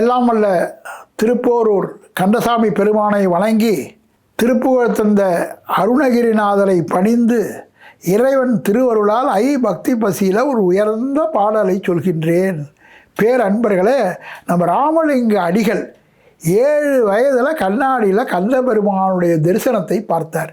எல்லாம் வல்ல திருப்போரூர் கந்தசாமி பெருமானை வணங்கி திருப்புகழ் தந்த அருணகிரிநாதரை பணிந்து இறைவன் திருவருளால் ஐ பக்தி பசியில் ஒரு உயர்ந்த பாடலை சொல்கின்றேன். பேரன்பர்களே நம்ம ராமலிங்க அடிகள் ஏழு வயதில் கண்ணாடியில் கந்த பெருமானுடைய தரிசனத்தை பார்த்தார்.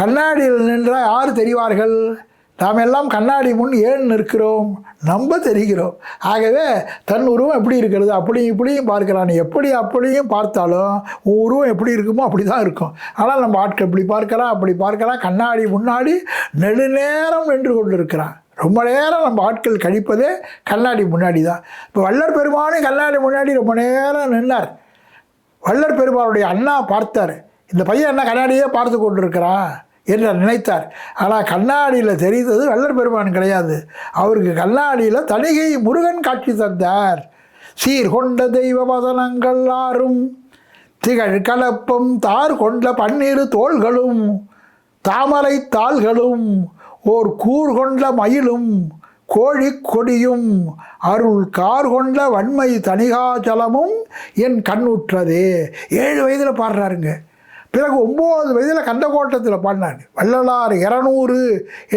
கண்ணாடியில் நின்றால் யார் தெரிவார்கள்? நாம் எல்லாம் கண்ணாடி முன் ஏன் நிற்கிறோம்? நம்ப தெரிகிறோம். ஆகவே தன் உருவம் எப்படி இருக்கிறது? அப்படியும் இப்படியும் பார்க்கிறான் எப்படி அப்படியும் பார்த்தாலும் உன் உருவம் எப்படி இருக்குமோ அப்படி தான் இருக்கும். ஆனால் நம்ம ஆட்கள் இப்படி பார்க்கலாம் அப்படி பார்க்கலாம். கண்ணாடி முன்னாடி நெடுநேரம் நின்று கொண்டிருக்கிறான். ரொம்ப நேரம் நம்ம ஆட்கள் கழிப்பதே கண்ணாடி முன்னாடி தான் இப்போ வள்ளர் பெருமானும் கண்ணாடி முன்னாடி ரொம்ப நேரம் நின்னார். வள்ளர் பெருமானுடைய அண்ணா பார்த்தார். இந்த பையன் என்ன கண்ணாடியே பார்த்து கொண்டிருக்கிறான்? என்று நினைத்தார். ஆனால் கண்ணாடியில் தெரிந்தது வல்லர் பெருமான் கிடையாது. அவருக்கு கண்ணாடியில் தணிகை முருகன் காட்சி தந்தார். சீர்கொண்ட தெய்வ வதனங்கள் ஆறும் திகழ் கலப்பம் தார் கொண்ட பன்னிரு தோள்களும் தாமரை தாள்களும் ஓர் கூர் கொண்ட மயிலும் கோழி கொடியும் அருள் கார் கொண்ட வன்மை தணிகாச்சலமும் என் கண்ணுற்றதே. ஏழு வயதில் பாடுறாருங்க. பிறகு ஒம்பது வயதில் கண்டகோட்டத்தில் பாடினார். வள்ளலார் இரநூறு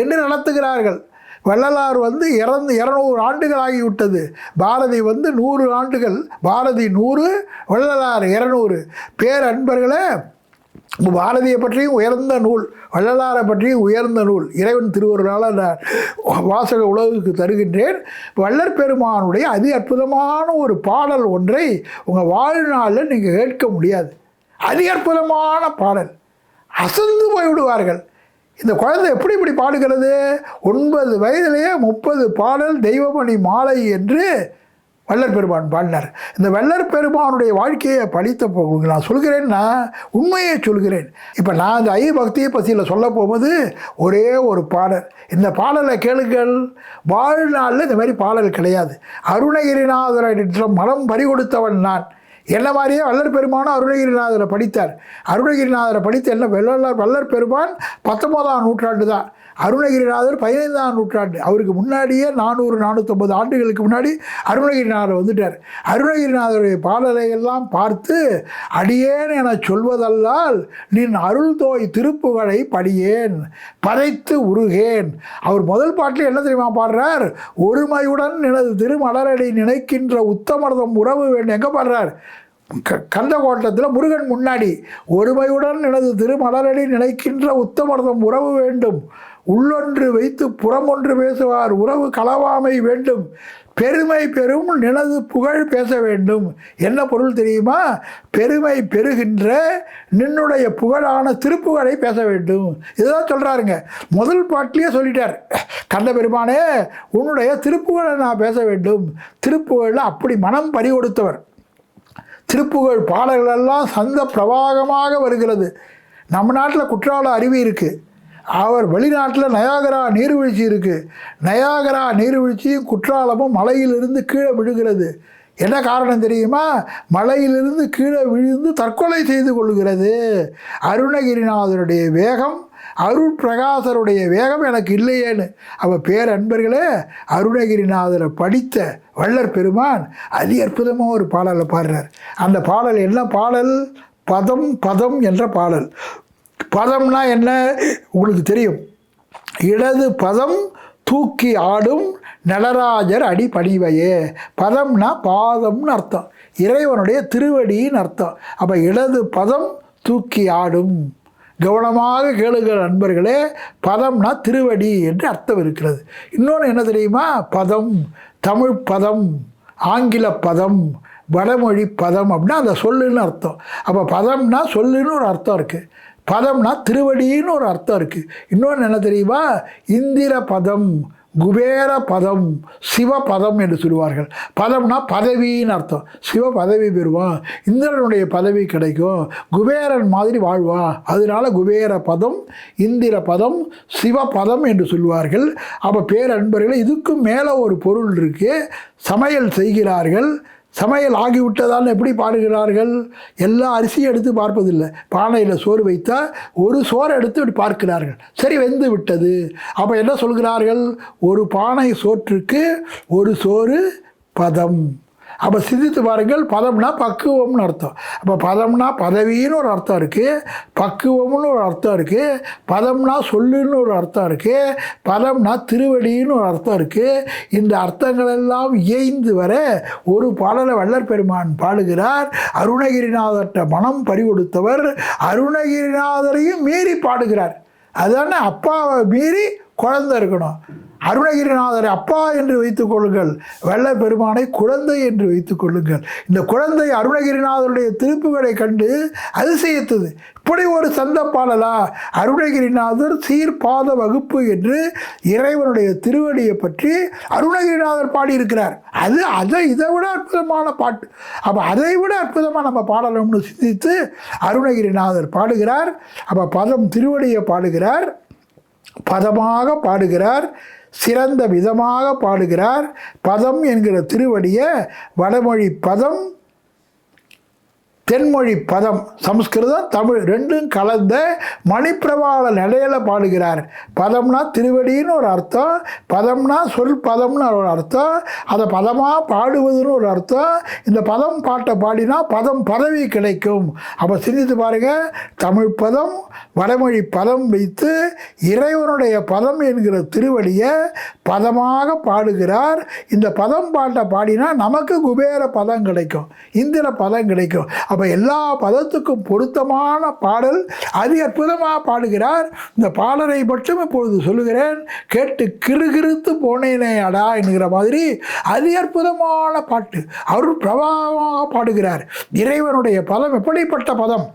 என்று நடத்துகிறார்கள். வள்ளலார் வந்து இறந்து இரநூறு ஆண்டுகள் ஆகிவிட்டது. பாரதி வந்து நூறு ஆண்டுகள் பாரதி நூறு வள்ளலார் இரநூறு. பேரன்பர்களே பாரதியை பற்றியும் உயர்ந்த நூல் வள்ளலாரை பற்றியும் உயர்ந்த நூல் இறைவன் திருவருளால் நான் வாசக உலகுக்கு தருகின்றேன். வள்ளற் பெருமானுடைய அதி அற்புதமான ஒரு பாடல் ஒன்றை உங்கள் வாழ்நாளில் நீங்கள் கேட்க முடியாது. அதி அற்புதமான பாடல். அசந்து போய்விடுவார்கள். இந்த குழந்தை எப்படி இப்படி பாடுகிறது? ஒன்பது வயதிலேயே முப்பது பாடல் தெய்வமணி மாலை என்று வள்ளற் பெருமான் பாடினார். இந்த வள்ளற் பெருமானுடைய வாழ்க்கையை படித்த உங்களுக்கு நான் சொல்கிறேன்னா உண்மையை சொல்கிறேன். இப்போ நான் இந்த ஐ பக்தியை பற்றியில் சொல்ல போகும்போது ஒரே ஒரு பாடல். இந்த பாடலை கேளுங்கள். வாழ்நாளில் இந்த மாதிரி பாடல் கிடையாது. அருணகிரிநாதரிடம் மனம் பறி கொடுத்தவன் நான். என்ன மாதிரியே வல்லர் பெருமானும் அருணகிரிநாதரை படித்தார். அருணகிரிநாதரை படித்து என்ன வல்லர் வல்லர் பெருமான் பத்தொன்பதாம் நூற்றாண்டு தான் அருணகிரிநாதர் பதினைந்தாம் நூற்றாண்டு அவருக்கு முன்னாடியே நானூறு நானூற்றம்பது ஆண்டுகளுக்கு முன்னாடி அருணகிரிநாதர் வந்துட்டார். அருணகிரிநாதருடைய பாடலை எல்லாம் பார்த்து அடியேன் என சொல்வதல்லால் நின் அருள்தோய் திருப்புகளை படியேன் பதைத்து உருகேன். அவர் முதல் பாட்டில் என்ன தெரியுமா பாடுறார்? ஒருமையுடன் எனது திருமலரடி நினைக்கின்ற உத்தமர்தம் உறவு வேண்டும். எங்கே பாடுறார்? க கந்தகோட்டத்தில் முருகன் முன்னாடி ஒருமையுடன் எனது திருமலரடி நினைக்கின்ற உத்தமர்தம் உறவு வேண்டும். உள்ளொன்று வைத்து புறமொன்று பேசுவார். உறவு களவாமை வேண்டும். பெருமை பெரும் நினது புகழ் பேச வேண்டும். என்ன பொருள் தெரியுமா? பெருமை பெறுகின்ற நின்னுடைய புகழான திருப்புகழை பேச வேண்டும். இதுதான் சொல்கிறாருங்க முதல் பாட்டிலேயே சொல்லிட்டார். கண்ட பெருமானே உன்னுடைய திருப்புகழை நான் பேச வேண்டும். திருப்புகழில் அப்படி மனம் பறி கொடுத்தவர். திருப்புகழ் பாடல்களெல்லாம் சந்த பிரவாகமாக வருகிறது. நம்ம நாட்டில் குற்றால அருவி இருக்குது அவர் வெளிநாட்டில் நயாகரா நீர்வீழ்ச்சி இருக்குது நயாகரா நீர்வீழ்ச்சியும் குற்றாலமும் மலையிலிருந்து கீழே விழுகிறது. என்ன காரணம் தெரியுமா? மலையிலிருந்து கீழே விழுந்து தற்கொலை செய்து கொள்கிறது. அருணகிரிநாதருடைய வேகம் அருள் பிரகாசருடைய வேகம் எனக்கு இல்லையேன்னு. அவள் பேரன்பர்களே அருணகிரிநாதரை படித்த வள்ளர் பெருமான் அதி அற்புதமாக ஒரு பாடலை பாடுறார். அந்த பாடல் என்ன பாடல்? பதம் பதம் என்ற பாடல். பதம்னா என்ன? உங்களுக்கு தெரியும். இடது பதம் தூக்கி ஆடும் நடராஜர் அடி பணிவையே பதம்னா பாதம்னு அர்த்தம். இறைவனுடைய திருவடின்னு அர்த்தம். அப்போ இடது பதம் தூக்கி ஆடும். கவனமாக கேளுகிற நண்பர்களே பதம்னா திருவடி என்று அர்த்தம் இருக்கிறது. இன்னொன்று என்ன தெரியுமா? பதம் தமிழ் பதம் ஆங்கில பதம் வடமொழி பதம் அப்படின்னா அந்த சொல்லுன்னு அர்த்தம். அப்போ பதம்னா சொல்லுன்னு ஒரு அர்த்தம் இருக்குது பதம்னா திருவடின்னு ஒரு அர்த்தம் இருக்குது இன்னொன்று என்ன தெரியுமா? இந்திர பதம் குபேர பதம் சிவ பதம் என்று சொல்லுவார்கள். பதம்னா பதவின்னு அர்த்தம். சிவ பதவி பெறுவான். இந்திரனுடைய பதவி கிடைக்கும். குபேரன் மாதிரி வாழ்வான் அதனால குபேர பதம் இந்திர பதம் சிவ பதம் என்று சொல்லுவார்கள். அப்போ பேரன்பர்கள் இதுக்கும் மேலே ஒரு பொருள் இருக்குது சமையல் செய்கிறார்கள். சமையல் ஆகிவிட்டதால் எப்படி பாடுகிறார்கள்? எல்லா அரிசியும் எடுத்து பார்ப்பதில்லை. பானையில் சோறு வைத்தால் ஒரு சோறு எடுத்து பார்க்கிறார்கள். சரி வெந்து விட்டது. அப்போ என்ன சொல்கிறார்கள்? ஒரு பானை சோற்றுக்கு ஒரு சோறு பதம். அப்போ சிந்தித்து பாருங்கள் பதம்னா பக்குவம்னு அர்த்தம். அப்போ பதம்னா பதவின்னு ஒரு அர்த்தம் இருக்குது பக்குவம்னு ஒரு அர்த்தம் இருக்குது பதம்னா சொல்லுன்னு ஒரு அர்த்தம் இருக்குது பதம்னா திருவடின்னு ஒரு அர்த்தம் இருக்குது இந்த அர்த்தங்கள் எல்லாம் இயைந்து வர ஒரு பாடலை வள்ளற் பெருமான் பாடுகிறார். அருணகிரிநாதர்கிட்ட மனம் பறிகொடுத்தவர் அருணகிரிநாதரையும் மீறி பாடுகிறார். அதானே அப்பாவை மீறி குழந்தை இருக்கணும். அருணகிரிநாதரை அப்பா என்று வைத்துக் கொள்ளுங்கள். வெள்ள பெருமானை குழந்தை என்று வைத்துக் கொள்ளுங்கள். இந்த குழந்தை அருணகிரிநாதருடைய திருப்புகளை கண்டு அதிசயித்தது. இப்படி ஒரு சந்த பாடலா? அருணகிரிநாதர் சீர்பாத வகுப்பு என்று இறைவனுடைய திருவடியை பற்றி அருணகிரிநாதர் பாடியிருக்கிறார். அது அதை இதை விட அற்புதமான பாட்டு. அப்போ அதை விட அற்புதமாக நம்ம பாடலாம்னு சிந்தித்து அருணகிரிநாதர் பாடுகிறார். அப்போ பதம் திருவடியை பாடுகிறார். பதமாக பாடுகிறார். சிறந்த விதமாக பாடுகிறார். பதம் என்கிற திருவடியை வடமொழி பதம் தென்மொழி பதம் சமஸ்கிருதம் தமிழ் ரெண்டும் கலந்த மணிப்பிரவாள நிலையில பாடுகிறார். பதம்னா திருவடின்னு ஒரு அர்த்தம் பதம்னா சொல் பதம்னு ஒரு அர்த்தம் அதை பதமாக பாடுவதுன்னு ஒரு அர்த்தம். இந்த பதம் பாட்டை பாடினா பதம் பதவி கிடைக்கும். அப்போ சிந்தித்து பாருங்க தமிழ் பதம் வடமொழி பதம் வைத்து இறைவனுடைய பதம் என்கிற திருவடியை பதமாக பாடுகிறார். இந்த பதம் பாட்டை பாடினா நமக்கு குபேர பதம் கிடைக்கும் இந்திர பதம் கிடைக்கும். அப்போ எல்லா பதத்துக்கும் பொருத்தமான பாடல் அதி அற்புதமாக பாடுகிறார். இந்த பாடலை மட்டும் இப்பொழுது சொல்லுகிறேன். கேட்டு கிறுகிறுத்து போனேனே அடா என்கிற மாதிரி அதி அற்புதமான பாட்டு அருள் பிரபாவமாக பாடுகிறார். இறைவனுடைய பதம் எப்படிப்பட்ட பதம்?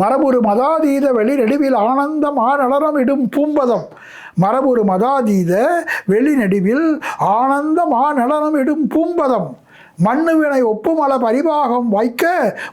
மரபுரு மதாதீத வெளி நெடுவில் ஆனந்தம் ஆநடனம் இடும் பூம்பதம். மரபுரு மதாதீத வெளி நெடுவில் ஆனந்தம் இடும் பூம்பதம். மண்ணுவினை ஒப்புமல பரிபாகம் வைக்க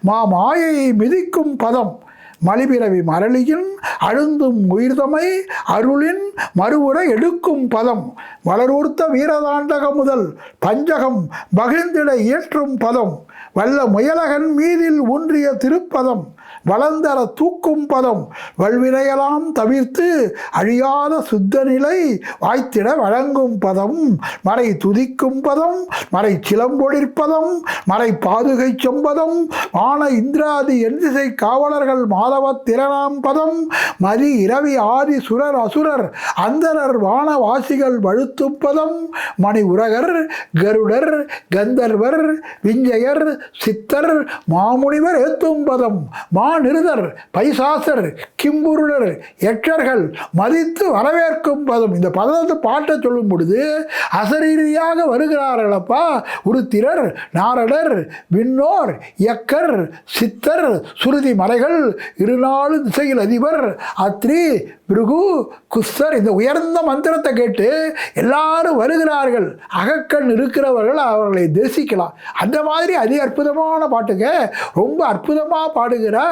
மா மாயையை மிதிக்கும் பதம். மலிபிறவி மரளியின் அழுந்தும் உயிர்தமை அருளின் மறுவுரை எடுக்கும் பதம். வளரூர்த்த வீரதாண்டகம் முதல் பஞ்சகம் மகிழ்ந்திட இயற்றும் பதம். வல்ல முயலகன் மீதில் ஊன்றிய திருப்பதம். வளர்ந்தர தூக்கும் பதம் வல்வினையெல்லாம் தவிர்த்து அழியாத சுத்த நிலை வாய்த்திட வழங்கும் பதம். மறை துதிக்கும் பதம் மறை சிலம்பொழிற்பதம் மறை பாதுகை செம்பதம் வான இந்திராதி எந்திசை காவலர்கள் மாதவ திரணாம் பதம். மதி இரவி ஆதி சுரர் அசுரர் அந்தரர் வானவாசிகள் வழுத்தும் பதம். மணி உரகர் கருடர் கந்தர்வர் விஞ்சயர் சித்தர் மாமுனிவர் ஏத்தும் பதம். மாநிருதர் பைசாசர் கிம்புருடர் எச்சர்கள் மதித்து வரவேற்கும் பதம் இந்த பதத்தை பாட்டை சொல்லும் பொழுது அசரீதியாக வருகிறார்களப்பா. உருத்திரர் நாரடர் விண்ணோர் எக்கர் சித்தர் சுருதி மலைகள் இருநாலு திசையில் அதிபர் அத்ரி பிருகு குஸ்தர் இந்த உயர்ந்த மந்திரத்தை கேட்டு எல்லாரும் வருகிறார்கள். அகக்கண் இருக்கிறவர்கள் அவர்களை தரிசிக்கலாம் அந்த மாதிரி அதி அற்புதமான பாட்டுங்க. ரொம்ப அற்புதமாக பாடுகிறார்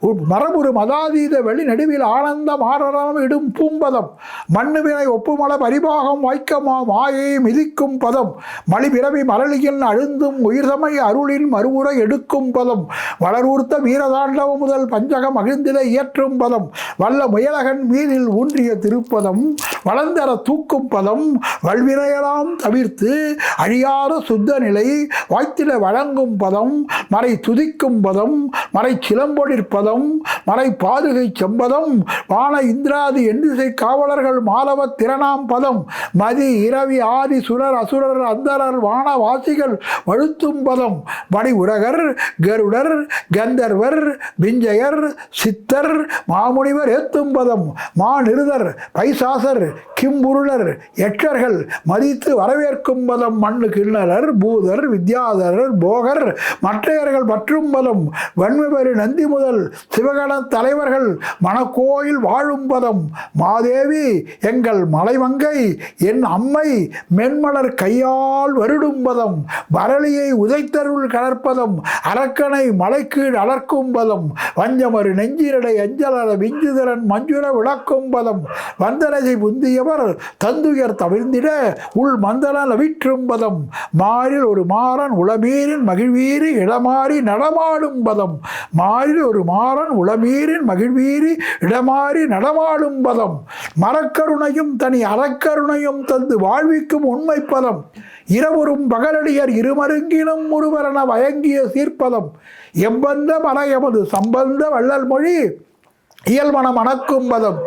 உ- மரபுரு மதாதீத வெளி நடுவில் ஆனந்த மாரணம் இடும் பூம்பதம். மண்ணுவினை ஒப்புமல பரிபாகம் வாய்க்கமா மாயை மிதிக்கும் பதம். மலிபிறவி மரளியின் அழுந்தும் உயிர்தமை அருளின் மறுவுரை எடுக்கும் பதம். வளரூர்த்த வீரதாண்டவ முதல் பஞ்சகம் மகிழ்ந்திட இயற்றும் பதம். வல்ல முயலகன் மீனில் ஊன்றிய திருப்பதம். வளர்ந்தர தூக்கும் பதம் வல்வினையெல்லாம் தவிர்த்து அழியாத சுத்த நிலை வாய்த்திட வழங்கும் பதம் மறை துதிக்கும் பதம் மறை சிலம்பொழிற்பதம் மறை பாதுகை செம்பதம் வான இந்திராதி எண்ணிசை காவலர்கள் மாலவ திறனாம் பதம் மதி இரவி ஆதி சுரர் அசுரர் அந்தரர் வானவாசிகள் வழுத்தும் பதம் மணி உரகர் கருடர் கந்தர்வர் விஞ்சயர் சித்தர் மாமுனிவர் ஏத்தும் பதம் மாநிருதர் பைசாசர் கிம்புருளர் எட்டர்கள் மதித்து வரவேற்கும் பதம் மண்ணு கிண்ணரர் பூதர் வித்யாதரர் போகர் மற்றையர்கள் மற்றும் பதம் வன்மைபெரு நந்தி முதல் சிவகண தலைவர்கள் மணக்கோயில் வாழும் பதம். மாதேவி எங்கள் மலைமங்கை என் அம்மை மென்மலர் கையால் வருடும் பதம். வரளியை உதைத்தருள் கடற்பதம் அரக்கனை மலைக்கீழ் அலர்க்கும் பதம். வஞ்சமறு நெஞ்சிரடை அஞ்சலர விஞ்சுதரன் மஞ்சுர விளக்கும் பதம். வந்தனதை புந்தியவர் தந்துயர் தவிர்ந்திட உள் மந்தன விற்றும் பதம் மாறில் ஒரு மாறன் உளமீரின் மகிழ்வீரி இடமாறி நடமாடும் பதம். மாறில் ஒரு மாறன் உளமீரின் மகிழ்வீரி இடமாறி நடமாடும் பதம். மரக்கருணையும் தனி அறக்கருணையும் தந்து வாழ்விக்கும் உண்மை பதம். இரவரும் பகலடியர் இருமருங்கினும் ஒருவரென வயங்கிய சீர்ப்பதம். எம்பந்த மலையமது சம்பந்த வள்ளல் மொழி. இயல்மனம் அணக்கும் பதம்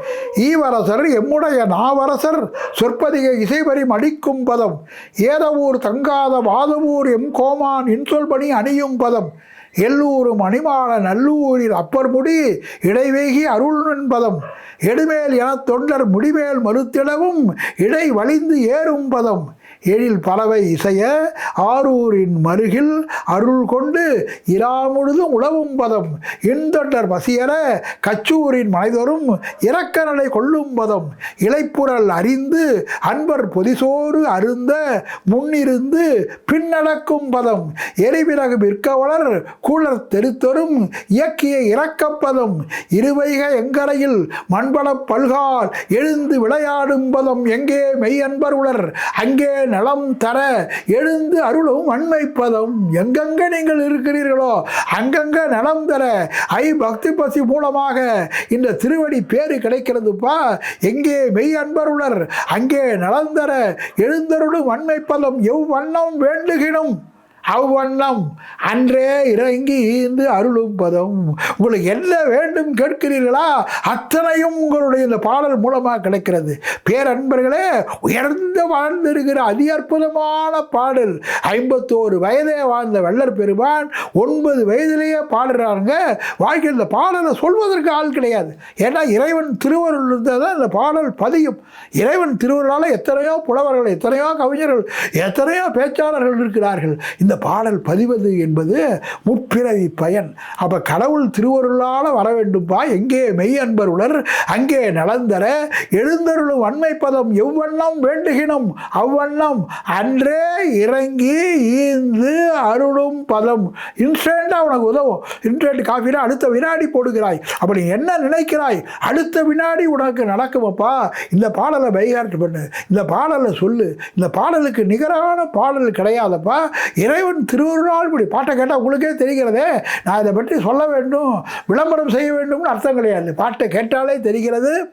ஈவரசர் எம்முடைய நாவரசர் சொற்பதிக இசைவரி மடிக்கும் பதம் ஏதவூர் தங்காத வாதவூர் எம் கோமான் இன்சொல்பணி அணியும் பதம் எல்லூரும் அணிமாள நல்லூரில் அப்பர் முடி இடைவேகி அருள் என்பதம் எடுமேல் எனத் தொண்டர் முடிமேல் மறுத்திடவும் இடை வழிந்து ஏறும் பதம் எழில் பறவை இசைய ஆரூரின் மருகில் அருள் கொண்டு இராமுழுதும் உழவும் பதம். இன்தொண்டர் பசியர கச்சூரின் மனைதரும் இரக்கநடை கொள்ளும் பதம். இலைப்புறல் அறிந்து அன்பர் பொதிசோறு அருந்த முன்னிருந்து பின்னடக்கும் பதம். எரிவிறகு விற்கவலர் கூழர் தெருத்தரும் இயக்கிய இறக்கப்பதம் இருவைக எங்கரையில் மண்பல பல்கால் எழுந்து விளையாடும் பதம். எங்கே மெய் அன்பர் உளர் அங்கே நலம் தர எழுந்து அருளும் அண்மைப்பதம் எங்கெங்க நீங்கள் இருக்கிறீர்களோ அங்கங்க நலம் தர ஐ பக்தி பசி மூலமாக இந்த திருவடி பேரு கிடைக்கிறதுப்பா எங்கே மெய் அன்பருளர் அங்கே நலம் தர எழுந்தருளும் அண்மைப்பதம் எவ்வண்ணம் வேண்டுகினும். அவ்வண்ணம். அன்றே இறங்கி ஈந்து அருளும் பதம். உங்களுக்கு என்ன வேண்டும் கேட்கிறீர்களா? அத்தனையும் உங்களுடைய இந்த பாடல் மூலமாக கிடைக்கிறது. பேரன்பர்களே உயர்ந்து வாழ்ந்திருக்கிற அதி அற்புதமான பாடல். ஐம்பத்தோரு வயதே வாழ்ந்த வள்ளர் பெருமான் ஒன்பது வயதிலேயே பாடுறாங்க வாழ்க்கை இந்த பாடலை சொல்வதற்கு ஆள் கிடையாது. ஏன்னா இறைவன் திருவருள் இருந்தால் தான் இந்த பாடல் பதியும். இறைவன் திருவருளால் எத்தனையோ புலவர்கள் எத்தனையோ கவிஞர்கள் எத்தனையோ பேச்சாளர்கள் இருக்கிறார்கள். இந்த இந்த பாடல் பதிவது என்பது முற்பிறவி பயன். அப்போ கடவுள் திருவருளால் வர வேண்டும்பா எங்கே மெய் அன்பர் அங்கே நலந்தர எழுந்தருளும் வன்மை பதம் எவ்வண்ணம் வேண்டுகினும் அவ்வண்ணம் அன்றே இறங்கி ஈந்து அருளும் பதம் இன்ஸ்டண்ட்டாக உனக்கு உதவும். இன்ஸ்டன்ட் காஃபியில் அடுத்த வினாடி போடுகிறாய். அப்படி என்ன நினைக்கிறாய்? அடுத்த வினாடி உனக்கு நடக்குமப்பா. இந்த பாடலை பைகார்ட் பண்ணு. இந்த பாடலை சொல்லு. இந்த பாடலுக்கு நிகரான பாடல் கிடையாதப்பா. இறைவன் திருவருளால் இப்படி பாட்டை கேட்டால் உங்களுக்கே தெரிகிறதே. நான் இதை பற்றி சொல்ல வேண்டும். விளம்பரம் செய்ய வேண்டும்னு அர்த்தம் கிடையாது. பாட்டை கேட்டாலே தெரிகிறது.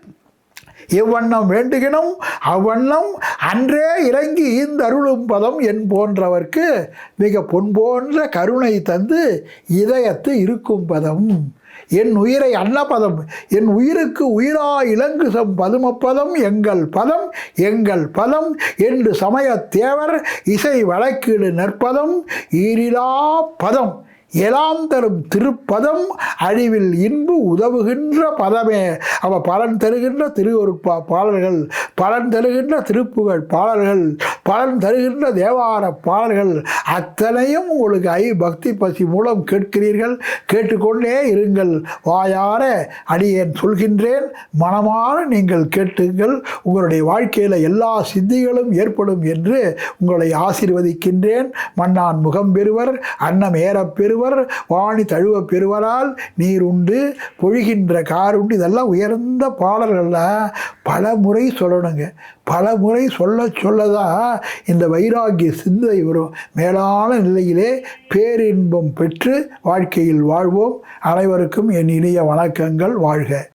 எவ்வண்ணம் வேண்டுகினும் அவ்வண்ணம் அன்றே இறங்கி இந்த அருளும் பதம் என் போன்றவர்க்கு மிக பொன் போன்ற கருணை தந்து இதயத்து இருக்கும் பதம். என் உயிரை அன்னபதம் என் உயிருக்கு உயிரா இலங்கு சம் பதுமப்பதம் எங்கள் பதம் எங்கள் பதம் என்று சமயத் தேவர் இசை வழக்கீடு நற்பதம் ஈரிலா பதம். எலாம் தரும் திருப்பதம் அழிவில் இன்பு உதவுகின்ற பதமே. அவ பலன் தருகின்ற திருவருட்பா பாடல்கள் பலன் தருகின்ற திருப்புகழ் பாடல்கள் பலன் தருகின்ற தேவார பாடல்கள் அத்தனையும் உங்களுக்கு ஐ பக்தி பசி மூலம் கேட்கிறீர்கள். கேட்டுக்கொண்டே இருங்கள். வாயார அடியேன் சொல்கின்றேன். மனமான நீங்கள் கேட்டுங்கள். உங்களுடைய வாழ்க்கையில் எல்லா சித்திகளும் ஏற்படும் என்று உங்களை ஆசீர்வதிக்கின்றேன். மன்னான் முகம் பெறுவர் அன்னம் ஏறப் பெறுவர் வாணி தழுவ பெறுவரால் நீர் உண்டு பொழிகின்ற காருண்டு இதெல்லாம் உயர்ந்த பாடல்களில் பல முறை சொல்லணுங்க. பல முறை சொல்ல சொல்ல தான் இந்த வைராகிய சிந்தை வரும். மேலான நிலையிலே பேரின்பம் பெற்று வாழ்க்கையில் வாழ்வோம். அனைவருக்கும் என் இனிய வணக்கங்கள் வாழ்க.